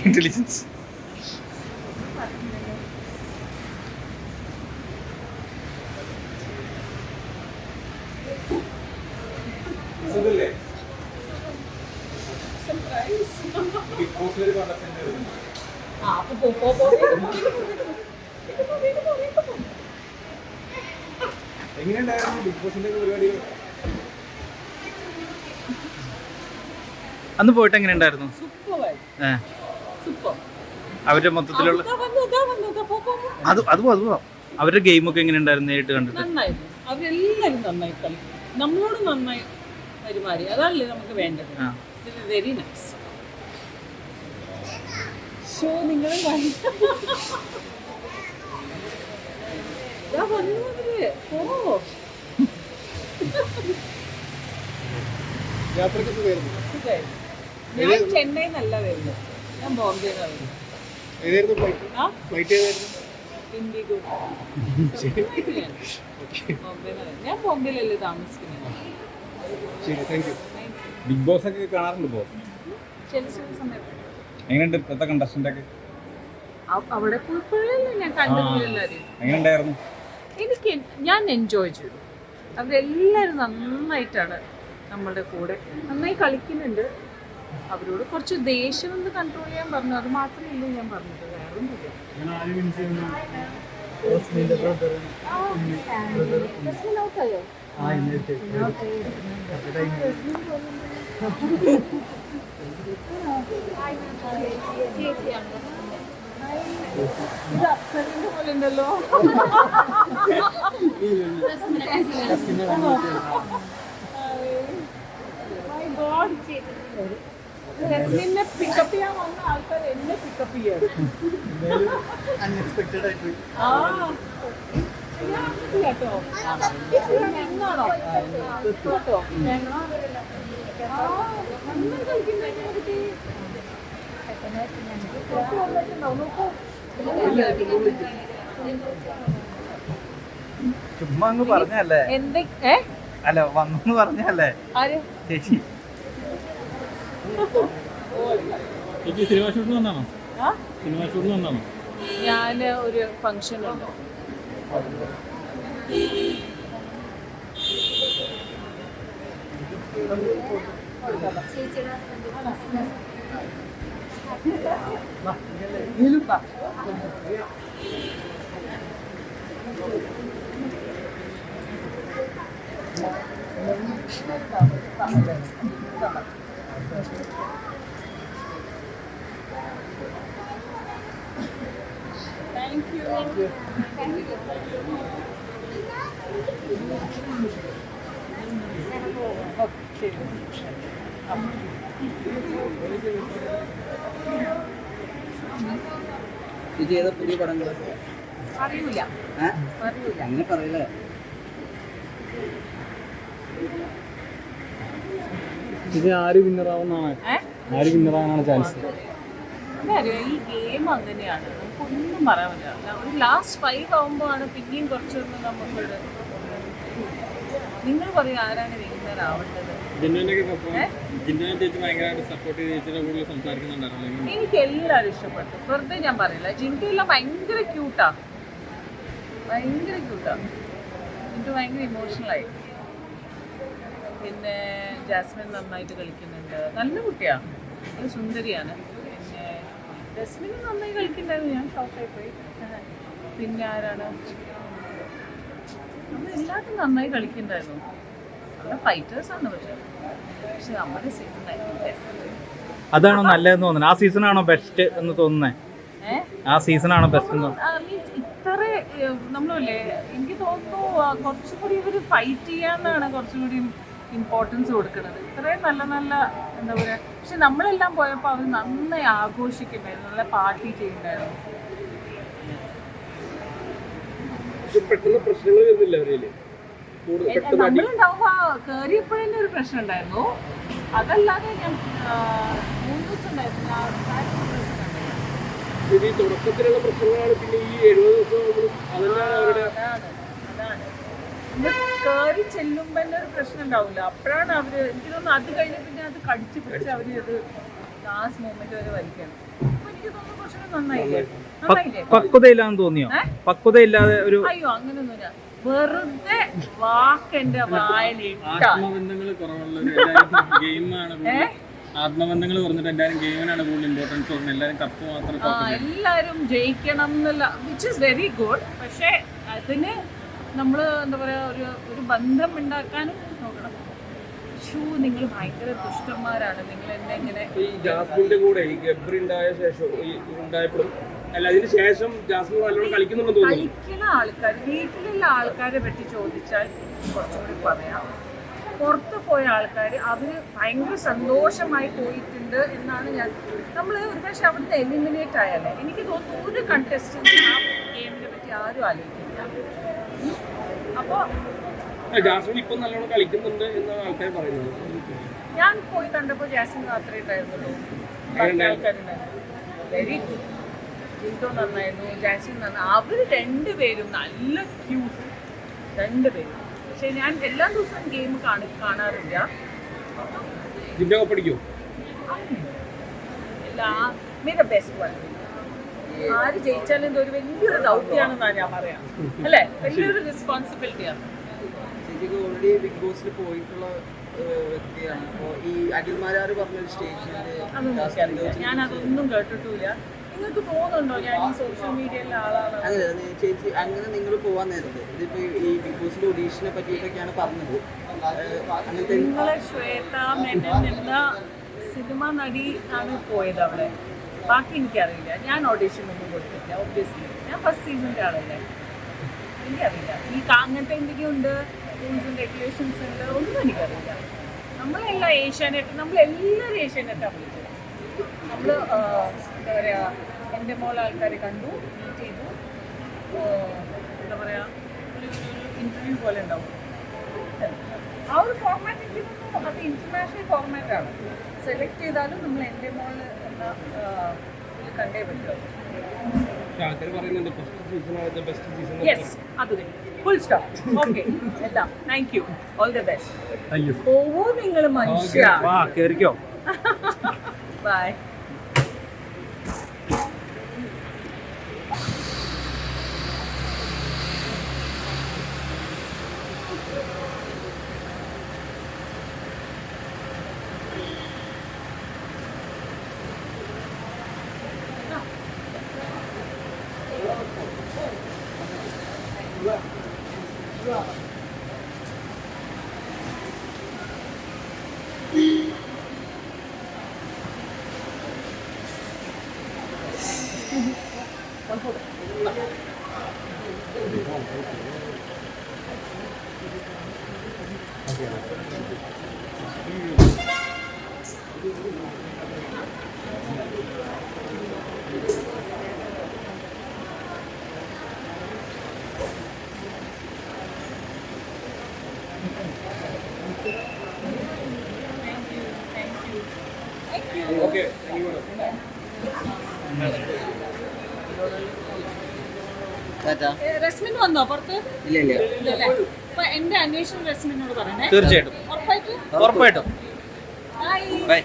Intelligence. എങ്ങനെയുണ്ടായിരുന്നു big ബോസിന്റെ പരിപാടികൾ അന്ന് പോയിട്ട് എങ്ങനെ ഉണ്ടായിരുന്നു? അവരുടെ മൊത്തത്തിലുള്ള. അത് അത് അത്. അവരുടെ ഗെയിമൊക്കെ എങ്ങനെ ഉണ്ടായിരുന്നു നേരിട്ട് കണ്ടിട്ട്? അവരെല്ലാരും നന്നായി കളിക്കും നമ്മളോട് നന്നായി പെരുമാറി. അതല്ലേ നമുക്ക് വേണ്ടത്. വെരി നൈസ് ഷോ നിങ്ങൾ യാത്രയ്ക്ക് സുഖമായിരുന്നു. ഞാൻ ചെന്നൈ നല്ല വരുന്നത്. ഞാൻ ബോംബെ വരുന്നത്. ഏതായിരുന്നു ഫ്ലൈറ്റ് ആ? ഫ്ലൈറ്റ് ഏതായിരുന്നു? ഇൻഡിഗോ. ബോംബെ ഞാൻ ബോംബെയിലല്ലേ താമസിക്കുന്നത്. ശരി താങ്ക് യു ബിഗ് ബോസ് ഒക്കെ കാണാറുണ്ട് ബോസ്. ചില ചില സമയത്ത്. എങ്ങനെയുണ്ട് ഇപ്പോഴത്തെ കണ്ടസ്റ്റന്റ് ഒക്കെ? അവിടെ പോയപ്പോഴല്ലേ ഞാൻ എങ്ങനെയുണ്ടായിരുന്നു? എനിക്ക് ഞാൻ എൻജോയ് ചെയ്തു. അവരെല്ലാവരും നന്നായിട്ടാണ് നമ്മളുടെ കൂടെ നന്നായി കളിക്കുന്നുണ്ട്. അവരോട് കുറച്ച് ദേഷ്യം ഒന്ന് കൺട്രോൾ ചെയ്യാൻ പറഞ്ഞു. അത് മാത്രമേ ഉള്ളൂ ഞാൻ പറഞ്ഞത്. വേറെ ഒന്നുമില്ല ആ, ജസ്മിൻ out ജസ്മിനെ പിക്കപ്പ് ചെയ്യാൻ വന്ന ആൾക്കാർ എന്നെ പിക്കപ്പ് ചെയ്യാണ്. അൺഎക്സ്പെക്ടഡ് ആയിട്ട്. ആ. കേട്ടോ? കേട്ടോ? ചുമ്മാ അങ്ങ് പറഞ്ഞല്ലേ? എന്ത് അല്ല വന്നു പറഞ്ഞല്ലേ? ചേച്ചി. ചേച്ചി സിനിമ ഷൂട്ടിന് വന്നാണോ? ആ? സിനിമ ഷൂട്ടിന് വന്നാണോ? ഞാൻ ഒരു ഫംഗ്ഷൻ ഉണ്ട്. താങ്ക് യു ഇത് ഏതാ പുതിയ പടങ്ങൾ അറിയൂല. അറിയൂല. അങ്ങനെ പറയല്ലേ? ഇത് ആര് വിന്നറാവുന്നതാണ് ഏ? ആര് വിന്നറാവാനാണ് ചാൻസ് ഈ ഗെയിം അങ്ങനെയാണ്. നമുക്കൊന്നും പറയാൻ പറ്റില്ല. ഒരു ലാസ്റ്റ് ഫൈവ് ആവുമ്പോഴാണ് പിന്നെയും കുറച്ചൊന്ന് നമുക്കൊരു നിങ്ങൾ പറയും ആരാണ് വിന്നർ ആവേണ്ടത്. എനിക്ക് എല്ലാവരും ഇഷ്ടപ്പെട്ടു. വെറുതെ ഞാൻ പറയില്ല. ജിന്റെല്ലാം ഭയങ്കര ക്യൂട്ടാ ഭയങ്കര ക്യൂട്ടാ ജിന്റു ഭയങ്കര ഇമോഷണലായി പിന്നെ ജാസ്മിൻ നന്നായിട്ട് കളിക്കുന്നുണ്ട്. നല്ല കുട്ടിയാണ് നല്ല സുന്ദരിയാണ്. പിന്നെ ജാസ്മിൻ നന്നായി കളിക്കുന്നുണ്ടായിരുന്നു. ഞാൻ ഷോക്കായി പോയി. പിന്നെ ആരാണ്? നമ്മൾ എല്ലാവരും നന്നായി കളിക്കുന്നുണ്ടായിരുന്നു. നല്ല ഫൈറ്റേഴ്സാണ് പക്ഷേ. പക്ഷെ നമ്മുടെ സീസൺ ആയിരുന്നു ബെസ്റ്റ് അതാണോ നല്ലതെന്ന് തോന്നുന്നത്? ആ സീസൺ ആണോ ബെസ്റ്റ് എന്ന് തോന്നുന്നത് ആ സീസൺ ആണോ ബെസ്റ്റ് എന്ന് ഇത്ര നമ്മളല്ലേ എനിക്ക് തോന്നുന്നു കുറച്ചുകൂടി കുറച്ചും കൂടി ഇവർ ഫൈറ്റ് ചെയ്യാന്നാണ് കുറച്ചും കൂടി ഇമ്പോർട്ടൻസ് കൊടുക്കുന്നത്. ഇത്രയും നല്ല നല്ല എന്താ പറയുക പക്ഷെ നമ്മളെല്ലാം പോയപ്പോൾ അവർ നന്നായി ആഘോഷിക്കുമായിരുന്നു നല്ല പാർട്ടി ചെയ്യുന്നുണ്ടായിരുന്നു പെട്ടെന്ന് പ്രശ്നങ്ങൾ വരുന്നില്ല അവരിൽ. എ- നമ്മളുണ്ടാവുമ്പോ കയറിയപ്പോഴേ ഒരു പ്രശ്നം ഉണ്ടായിരുന്നു അതല്ലാതെ ഞാൻ മൂന്ന് ദിവസം ഉണ്ടായിരുന്നു ഞാൻ തുടക്കത്തിലുള്ള പ്രശ്നങ്ങളാണ് പിന്നെ ഈ എഴുപത് ദിവസം നമ്മൾ അതെല്ലാം അവരുടെ കയറി ചെല്ലുമ്പോ തന്നെ ഒരു പ്രശ്നം ഉണ്ടാവില്ല. അപ്പോഴാണ് അവർ എനിക്ക് തോന്നുന്നു അത് കഴിഞ്ഞ പിന്നെ അത് കടിച്ചു പിടിച്ച് അവർ അത് ലാസ്റ്റ് മൊമെന്റ് വരെ വലിക്കണം. അപ്പൊ എനിക്ക് തോന്നുന്നു കുറച്ചുകൂടെ നന്നായില്ലേ? നന്നായില്ലേ പക്വതയില്ലാന്ന് തോന്നിയോ? പക്വതയില്ലാതെ ഒരു അയ്യോ അങ്ങനൊന്നുമില്ല. വെറുതെ വാക്ക് എന്റെ വായലിട്ട. ആത്മബന്ധങ്ങൾ കുറവുള്ള ഗെയിമാണ്? ആത്മബന്ധങ്ങൾ കുറഞ്ഞിട്ട് എല്ലാവരും ഗെയിമിനാണ് കൂടുതൽ ഇമ്പോർട്ടൻസ് കൊടുക്കുന്നത് എല്ലാവരും കപ്പ് മാത്രം ആ, എല്ലാരും ജയിക്കണം എന്നുള്ള വിച്ച് ഇസ് വെരി ഗുഡ് പക്ഷെ അതിന് നമ്മൾ എന്താ പറയാ ഒരു ഒരു ബന്ധം ഉണ്ടാക്കാനും നോക്കണം. ഷൂ നിങ്ങൾ ഭയങ്കര ദുഷ്ടന്മാരാണ്. നിങ്ങൾ എന്നെ ഇങ്ങനെ ഈ ജാസ്മിന്റെ കൂടെ ഈ ഗബ്രി ഉണ്ടായ ശേഷം ഈ ഉണ്ടായപ്പോഴും അല്ല അതിന് ശേഷം ജാസ്മിൻ നല്ലോണം കളിക്കുന്നുണ്ടെന്ന് തോന്നുന്നു. കളിക്കുന്ന ആൾക്കാർ വീട്ടിലുള്ള ആൾക്കാരെ പറ്റി ചോദിച്ചാൽ കുറച്ചുകൂടി പറയാം. പുറത്ത് പോയ ആൾക്കാർ അവർ ഭയങ്കര സന്തോഷമായി പോയിട്ടുണ്ട് എന്നാണ് ഞാൻ നമ്മൾ ഒരുപക്ഷെ അവിടുത്തെ എലിമിനേറ്റ് ആയാലേ. എനിക്ക് തോന്നുന്നു ഒരു കണ്ടസ്റ്റന്റ് ആ ഗെയിമിനെ പറ്റി ആരും ആലോചിക്കും ജാസ്മിൻ ഇപ്പൊ നല്ലോണം കളിക്കുന്നുണ്ട് എന്നാണ് ആൾക്കാർ പറയുന്നത്. ഞാൻ പോയി കണ്ടപ്പോൾ ജാസ്മിൻ മാത്രമേ ഉണ്ടായിരുന്നുള്ളൂ. വെരി ഗുഡ് ജിൻഡോ നന്നായിരുന്നു. ജാസ്മിൻ നന്നായി അവർ രണ്ടുപേരും നല്ല ക്യൂട്ട് രണ്ടുപേരും. പക്ഷെ ഞാൻ എല്ലാ ദിവസവും ഗെയിം കാണി കാണാറില്ല. എല്ലാ മേ ദ ബെസ്റ്റ് വൺ ആര് ജയിച്ചാലും ഇത് ഒരു വലിയൊരു ദൗത്യമാണെന്നാണ് ഞാൻ പറയാം. അല്ലേ? വലിയൊരു റെസ്പോൺസിബിലിറ്റിയാണ് ചേച്ചിക്ക് ഓൾറെഡി ബിഗ് ബോസിൽ പോയിട്ടുള്ള ഏഹ്, വ്യക്തിയാണ്. അപ്പോൾ ഈ അഖിൽമാരാർ പറഞ്ഞൊരു അതൊന്നും എനിക്കറിയില്ല സ്റ്റേഷനിൽ ഞാൻ അതൊന്നും കേട്ടിട്ടില്ല. നിങ്ങൾക്ക് തോന്നുന്നുണ്ടോ ഞാൻ ഈ സോഷ്യൽ മീഡിയയിലെ ആളാണ്? അതെ ചേച്ചി അങ്ങനെ നിങ്ങൾ പോവാൻ നേരത്തെ. ഇതിപ്പോ ഈ ബിഗ് ബോസിന്റെ ഒഡീഷനെ പറ്റിയിട്ടൊക്കെയാണ് പറഞ്ഞത്. നിങ്ങളെ ശ്വേത മെനൻ എന്ന സിനിമ നടി ആണ് പോയത് അവിടെ. ബാക്കി എനിക്കറിയില്ല. ഞാൻ ഓഡീഷൻ ഒന്നും കൊടുത്തില്ല ഒബ്വിയസ്ലി ഞാൻ ഫസ്റ്റ് സീസണിന്റെ ആളല്ലേ. എനിക്കറിയില്ല. ഈ അങ്ങനത്തെ എന്തെങ്കിലും ഉണ്ട്? റൂൾസ് ആൻഡ് റെഗുലേഷൻസ് ഉണ്ട് ഒന്നും എനിക്കറിയില്ല. നമ്മളെല്ലാം ഏഷ്യാനെറ്റ് നമ്മളെല്ലാവരും ഏഷ്യാനെറ്റാണ് വിളിച്ചത്. നമ്മൾ എന്താ പറയുക എന്റെ മോൾ ആൾക്കാരെ കണ്ടു മീറ്റ് ചെയ്തു. എന്താ പറയുക ഒരു ഇന്റർവ്യൂ പോലെ ഉണ്ടാവും. ആ ഒരു ഫോർമാറ്റ് എനിക്ക് തോന്നുന്നു അത് ഇന്റർനാഷണൽ ഫോർമാറ്റാണ് സെലക്ട് ചെയ്താലും നമ്മൾ എന്റെ മോൾ എന്ന ഇതിൽ കണ്ടേ യെസ് അത് ഫുൾ സ്റ്റോപ്പ് ഓക്കെ എല്ലാം thank you all the best പോവൂ നിങ്ങൾ മനുഷ്യ. വാ കേറിക്കോ ബൈ ഓക്കെ ടാറ്റാ റസ്മിൻ വന്നോ പുറത്ത്? ഇല്ല ഇല്ല. അപ്പൊ എന്റെ അന്വേഷണം റസ്മിനോട് പറയണേ. തീർച്ചയായിട്ടും. ഉറപ്പായിട്ടും? ഉറപ്പായിട്ടും. ബൈ